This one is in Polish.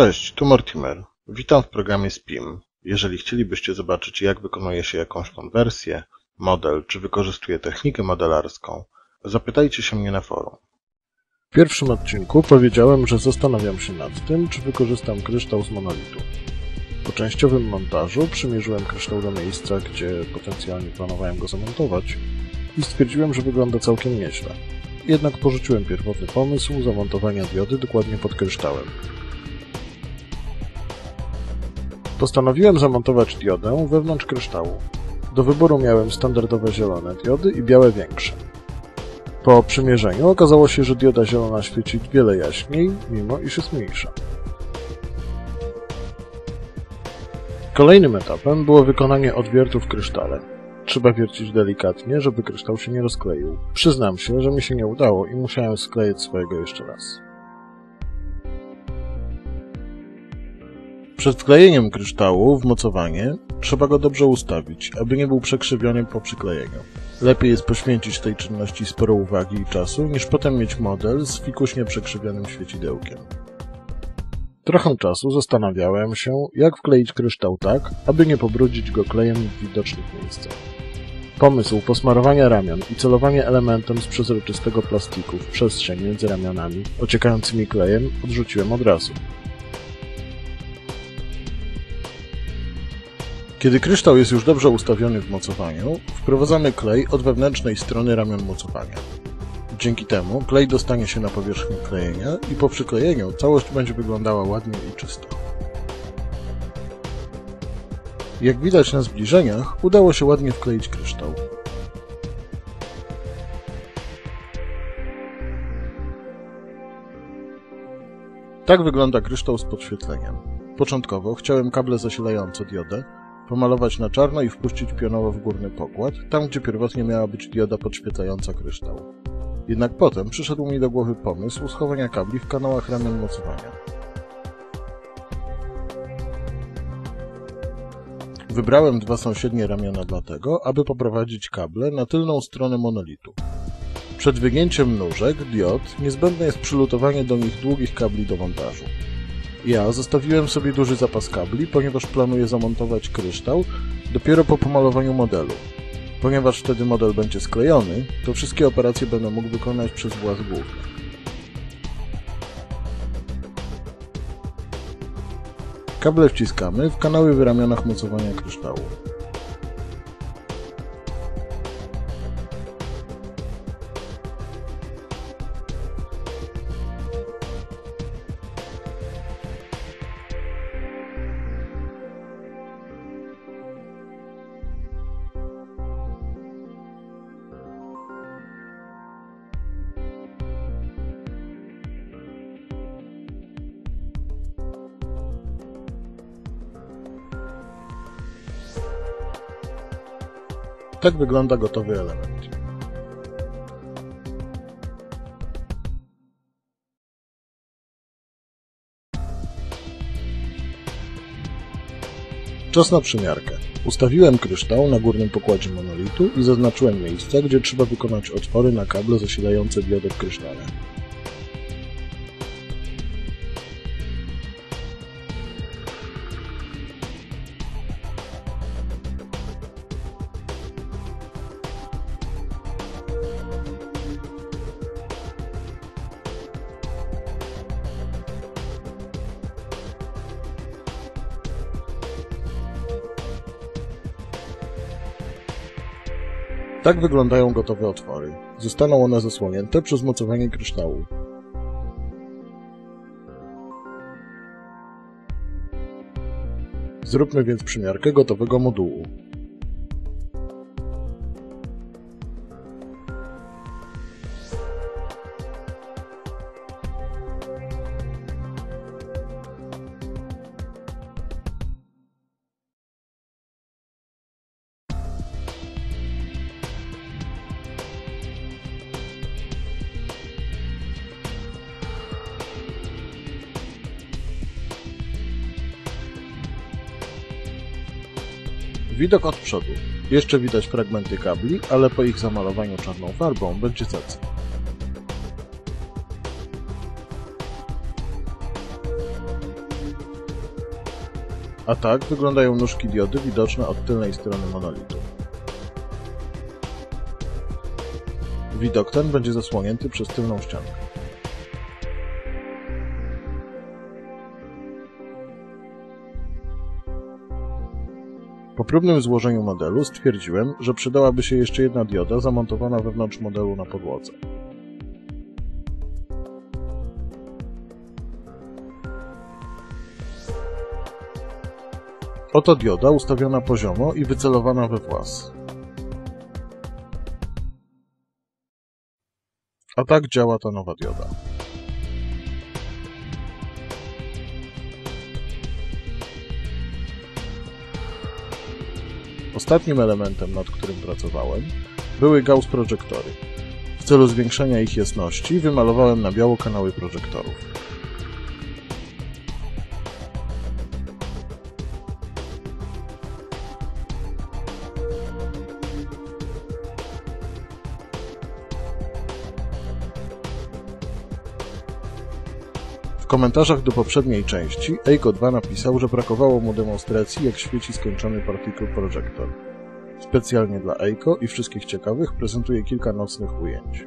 Cześć, tu Mortimer. Witam w programie SPIM. Jeżeli chcielibyście zobaczyć jak wykonuje się jakąś konwersję, model czy wykorzystuje technikę modelarską, zapytajcie się mnie na forum. W pierwszym odcinku powiedziałem, że zastanawiam się nad tym, czy wykorzystam kryształ z monolitu. Po częściowym montażu przymierzyłem kryształ do miejsca, gdzie potencjalnie planowałem go zamontować i stwierdziłem, że wygląda całkiem nieźle. Jednak porzuciłem pierwotny pomysł zamontowania diody dokładnie pod kryształem. Postanowiłem zamontować diodę wewnątrz kryształu. Do wyboru miałem standardowe zielone diody i białe większe. Po przymierzeniu okazało się, że dioda zielona świeci wiele jaśniej, mimo iż jest mniejsza. Kolejnym etapem było wykonanie odwiertu w krysztale. Trzeba wiercić delikatnie, żeby kryształ się nie rozkleił. Przyznam się, że mi się nie udało i musiałem skleić swojego jeszcze raz. Przed wklejeniem kryształu w mocowanie trzeba go dobrze ustawić, aby nie był przekrzywiony po przyklejeniu. Lepiej jest poświęcić tej czynności sporo uwagi i czasu, niż potem mieć model z fikuśnie przekrzywionym świecidełkiem. Trochę czasu zastanawiałem się, jak wkleić kryształ tak, aby nie pobrudzić go klejem w widocznych miejscach. Pomysł posmarowania ramion i celowanie elementem z przezroczystego plastiku w przestrzeń między ramionami ociekającymi klejem odrzuciłem od razu. Kiedy kryształ jest już dobrze ustawiony w mocowaniu, wprowadzamy klej od wewnętrznej strony ramion mocowania. Dzięki temu klej dostanie się na powierzchnię klejenia i po przyklejeniu całość będzie wyglądała ładnie i czysto. Jak widać na zbliżeniach, udało się ładnie wkleić kryształ. Tak wygląda kryształ z podświetleniem. Początkowo chciałem kable zasilające diodę pomalować na czarno i wpuścić pionowo w górny pokład, tam gdzie pierwotnie miała być dioda podświetlająca kryształ. Jednak potem przyszedł mi do głowy pomysł schowania kabli w kanałach ramion mocowania. Wybrałem dwa sąsiednie ramiona dlatego, aby poprowadzić kable na tylną stronę monolitu. Przed wygięciem nóżek, diod, niezbędne jest przylutowanie do nich długich kabli do montażu. Ja zostawiłem sobie duży zapas kabli, ponieważ planuję zamontować kryształ dopiero po pomalowaniu modelu. Ponieważ wtedy model będzie sklejony, to wszystkie operacje będę mógł wykonać przez włas główny. Kable wciskamy w kanały w ramionach mocowania kryształu. Tak wygląda gotowy element. Czas na przymiarkę. Ustawiłem kryształ na górnym pokładzie monolitu i zaznaczyłem miejsca, gdzie trzeba wykonać otwory na kable zasilające diodę w Tak wyglądają gotowe otwory. Zostaną one zasłonięte przez mocowanie kryształu. Zróbmy więc przymiarkę gotowego modułu. Widok od przodu. Jeszcze widać fragmenty kabli, ale po ich zamalowaniu czarną farbą będzie cacy. A tak wyglądają nóżki diody widoczne od tylnej strony monolitu. Widok ten będzie zasłonięty przez tylną ściankę. Po próbnym złożeniu modelu stwierdziłem, że przydałaby się jeszcze jedna dioda zamontowana wewnątrz modelu na podłodze. Oto dioda ustawiona poziomo i wycelowana we włas. A tak działa ta nowa dioda. Ostatnim elementem, nad którym pracowałem, były Gauss prożektory. W celu zwiększenia ich jasności wymalowałem na biało kanały prożektorów. Komentarzach do poprzedniej części Eiko 2 napisał, że brakowało mu demonstracji jak świeci skończony Particle Projector. Specjalnie dla Eiko i wszystkich ciekawych prezentuję kilka nocnych ujęć.